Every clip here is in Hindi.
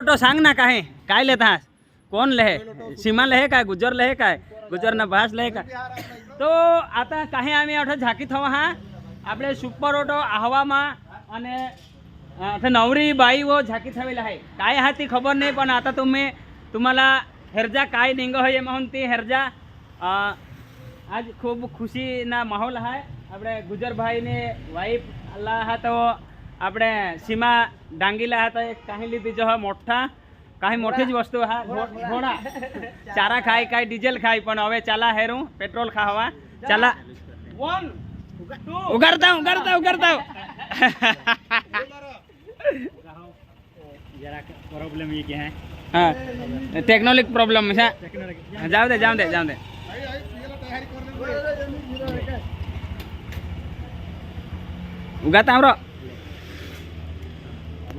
तो सांग ना काहे काय लेता हास कोण लहे सीमा लहे काय गुजर लहे काय गुजरना भास लहे काय તો આતા કાંઈ આમે અઠ ઝાંકી થવા હા. આપણે સુપર ઓટો, આહવામાં અને અઠે નવરી બાઈઓ ઝાંકી થવેલા હે. કાંઈ હાતી ખબર નહીં, પણ આતા તમે तुम्हाला हेरजा काय निंग होय म्हणून ती हेरजा आज खूप खुशीना माहोल आहे આપણે ગુજરભાઈને વાઈફ અલ્લાહ તો આપણે સીમા ડાંગીલા હા તો એક કાંઈ લીધી જો હા મોટા કાંઈ મોટી જ વસ્તુ હા ઘો- ઘોડા ચારા ખાય કાંઈ ડીઝલ ખાય પણ હવે ચાલા હેરું પેટ્રોલ ખાવા ચાલા વન ઉગાડતા ઉગાડતા ઉગાડતા જરાક પ્રોબ્લેમ એ કે હે હા ટેકનોલિક પ્રોબ્લેમ છે જાવ દે જાવ દે જાવ દે ઉગાતા આવરો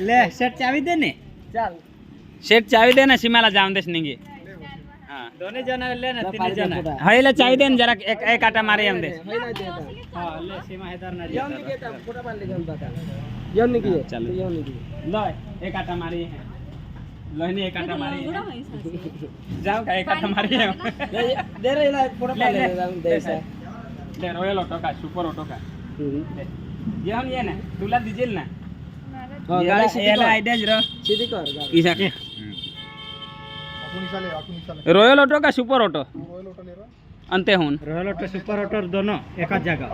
લે શર્ટ ચાવી દે ને ચાલ શેઠ ચાવી દે ને સીમાલા જામ દેશ નીંગી હા दोन्ही जण લે ને तीन जण હા એટલે ચાવી દે ને જરાક એક એક આટા મારી એમ દે હા લે સીમા હેદર ના ચાલો લય એક આટા મારી લય ને એક આટા મારી જાવ કા એક આટા મારી એમ લે, લે. લે રોયલ ઓટો કા સુપર ઓટો કા લે. ये हम ये ना तुला दीजिल ना रॉयल ऑटो का सुपर ऑटो अंते हूँ रॉयल ऑटो सुपर ऑटो दोनों एक जगह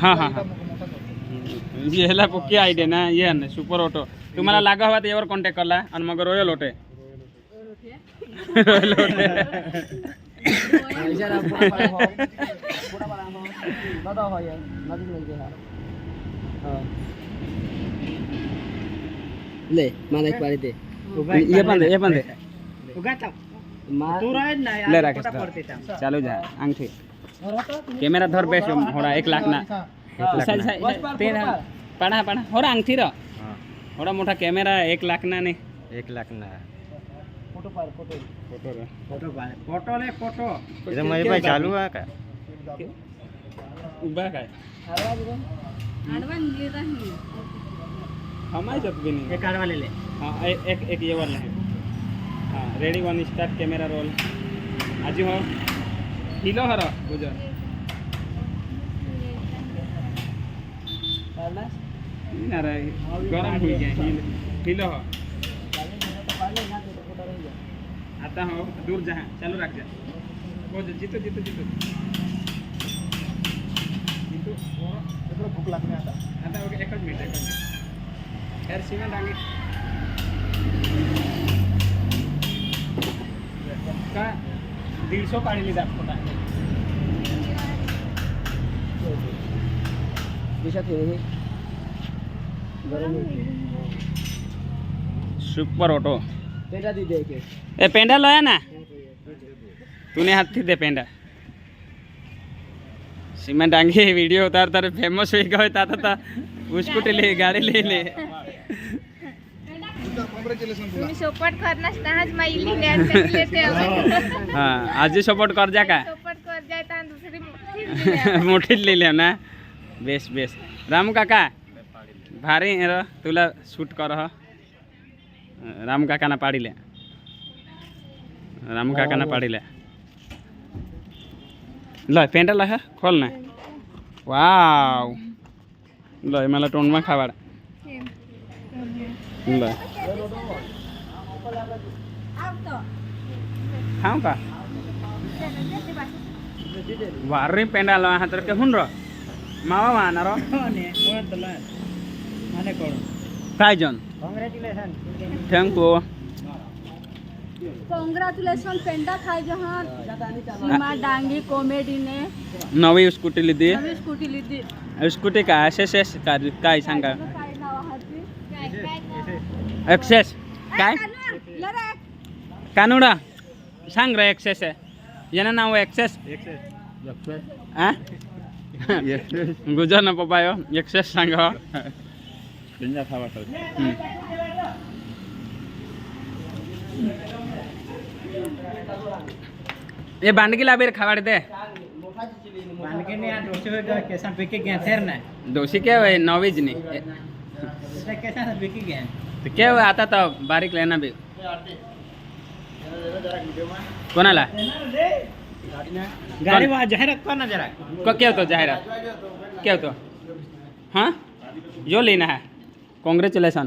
हाँ हाँ ये पक्की आइडिया ना ये सुपर ऑटो तुम्हारा लगा हुआ तो ये कॉन्टेक्ट करला और मगर रॉयल ऑटो रॉयल ऑटो ले मार एक बारी दे। ये बंद ये बंद ले राकेश चलो जा अंगठी। कैमरा धर बेस हो रहा एक लाख ना। पढ़ा पढ़ा। हो रहा होड़ा रहा। हो। रहा मोटा कैमरा एक लाख ना नहीं। एक लाख ना। फ़ोटो पार फ़ोटो। फ़ोटो फ़ोटो पार। फ़ोटो ले फ़ोटो। इधर मेरे भाई चालू है क्या? उबा का हमारे जब भी नहीं। एक वाले ले हाँ एक एक ये वाला है। हाँ ready one start camera roll आज हो। हिलो हर गुजर। गरम हो गया हिलो हो। आता हो दूर जहाँ चलो रख जा जीतो जीतो जीतो। काढली जात सुपर ऑटो। पेटा दी दे के। ए पेंडा लोया ना? तूने हाथ थी दे पेंडा। सीमा डांगे वीडियो उतार तार फ़ेमस हुई गए ता ता स्कूटी ले गाड़ी ले ले कॉंग्रॅच्युलेशन तुम्ही सपोर्ट आज माईल लेते हाँ आज सपोर्ट कर जा का सपोर्ट कर ता दुसरी ना? बेस बेस रामू काका भारी र तुला शूट कर रामू काका ना पाडी ले रामू काका ना पाडी ले ल पेंट ल खोल ना. वाव. ल मला तोंडमा खावाड बर का वारी पेंडाल वहाँ तर के हुन मावा वहाँ र काय जन कांग्रेचुलेशन थैंक यू कांग्रेचुलेशन पेंडा खाई जो डांगी कॉमेडी ने नवी स्कूटी लीधी नवी स्कूटी का स्कूटी शेष का काय एक्सेस काय? कानोडा. सांग रे एक्सेस आहे. ना वो एक्सेस गुजर ना पपायो एक्सेस संग. ये हम्म. बांडगी लाबेर खावाड़ दे. बांडगी ने दोषी होगा कैसा बिकी गया थेर ना दोषी क्या है नॉवेज नहीं कैसा बिकी गया तो क्या आता था बारीक लेना भी? कौन? आला गाडी वहाँ जाहिरात कोणा जरा क्या होतो जाहिरत क्या होतो हाँ? जो लेना है। काँग्रेच्युलेशन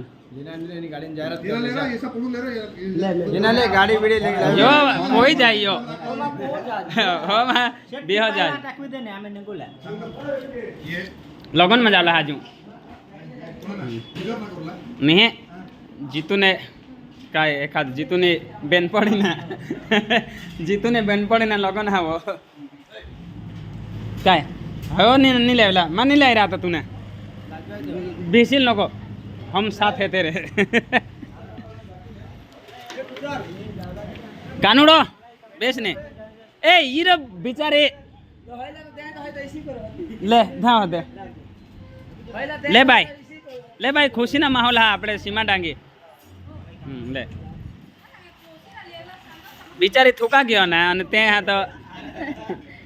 गाड़ी बीड़ी ले यो हो ही जाए यो। हो मा बे हो जाए। लगन में जाला हाजू नहीं जितुने का एखाद जितुने बेन पड़ी ना जितुने बेन पड़ी ना लगन हाव. काय? हो नहीं नहीं ले वाला मैं नहीं ले रहा था तूने? बेसिल लोगो हम साथ है तेरे. कानूड़ो बेस ने ए ये रब बिचारे. ले धाम दे. ले भाई ले भाई खुशी ना माहौल है आपने सीमा डांगी. बिचारी थुका गयो ना अन ते है तो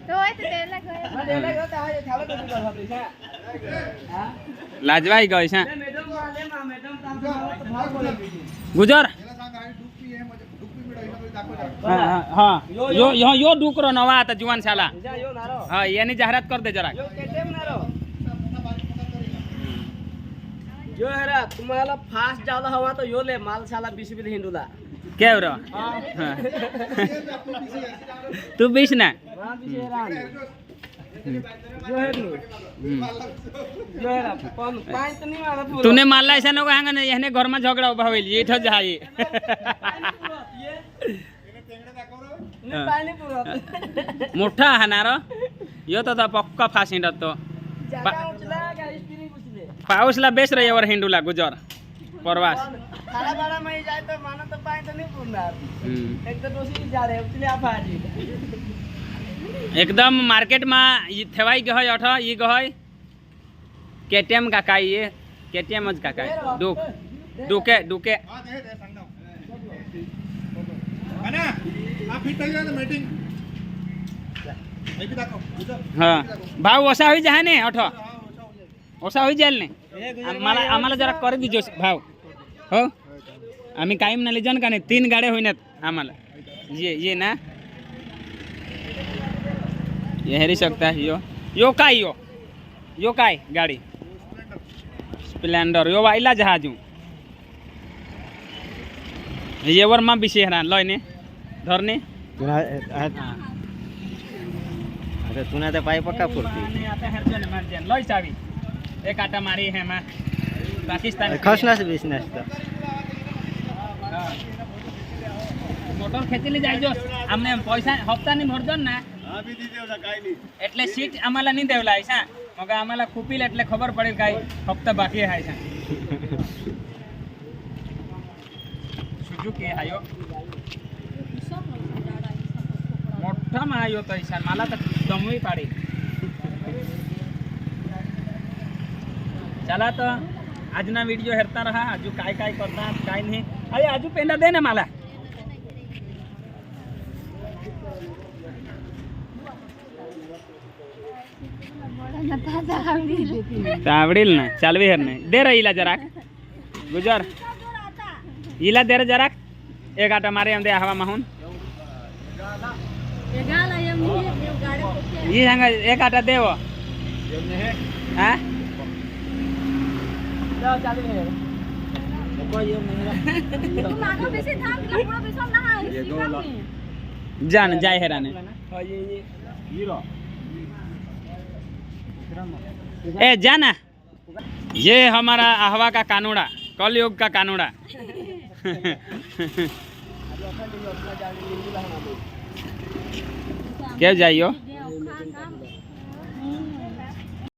तो ए ते देर लाग गयो देर लाग गयो त आज खालो त कर हबै छ लाजवाई गइस हाँ मैडम वाले माँ मैडम त भाग बोले गुजर हाँ यो यो यो डुकरो नवा त जुवान साला हाँ ये नि जाहिरात कर दे जरा यो केते यो हेर तिमीहरूलाई फास्ट जाँदा हवा त यो ले मालशाला बीस बिल हिंदूला के हो र बीस ना? हा, बीस ऐसा नको हांगा ना ह्याने घरमा झगडा उभा ये. यो. त पक्का फास तो. कुछ ले पाऊसला बेस रे एवर हिंडूला गुजर परवास खाना बाड़ा में ही जाए तो मानो तो पानी तो नहीं पूरना हम्म. एक तो दोषी जा रहे उचले आप आज एकदम मार्केट में ई थेवाई गहय अठ ई गहय केटीएम का काय ये केटीएम ज का काय दुक दुके दुके हा दे दे सांग आम्हाला आम्हाला जरा कर दिजोस भाव हो आम्ही कायम ना लिजन का नाही तीन गाड्या होईनात आम्हाला ये ये ना ये हेरी शकता यो यो काय यो यो काय गाडी स्प्लेंडर यो वाईला जहाजू येवर मा बिशे हरा लय ने धर ने तुना ते पाय पक्का पुरती लय चावी એ કાંટા મારી હે એમાં. પાકિસ્તાન ખસનાસ બિઝનેસ તો. મોટર ખેંચી લઈ જાયજો અમને પૈસા હપ્તા નહીં ભરજો ને એટલે સીટ અમારા નહીં દેવલાય છે મગા અમારા ખૂપીલ એટલે ખબર પડે કાંઈ હપ્તા બાકી હાય છે. સુઝુકી હાયો મોટામાં આવ્યો તો ઈશાન માલા તો દમવી પાડી. चला तो आज ना वीडियो हेरता रहा, आज काय काय करता, काय नहीं। अरे, आज पेंडा देना माला। मला ना चल भी नाही दे रही इला जरा। गुजर। इला दे रहा जरा। एक आटा मारे हम दे हवा माहून। ये सांगा एक आटा दे वो। हाँ? जाओ है? बेसी कि पूरा ना है जान जाए हेराने ए जाना। ये हमारा आहवा का कानूड़ा कलयुग का कानूड़ा। क्या जाइयो?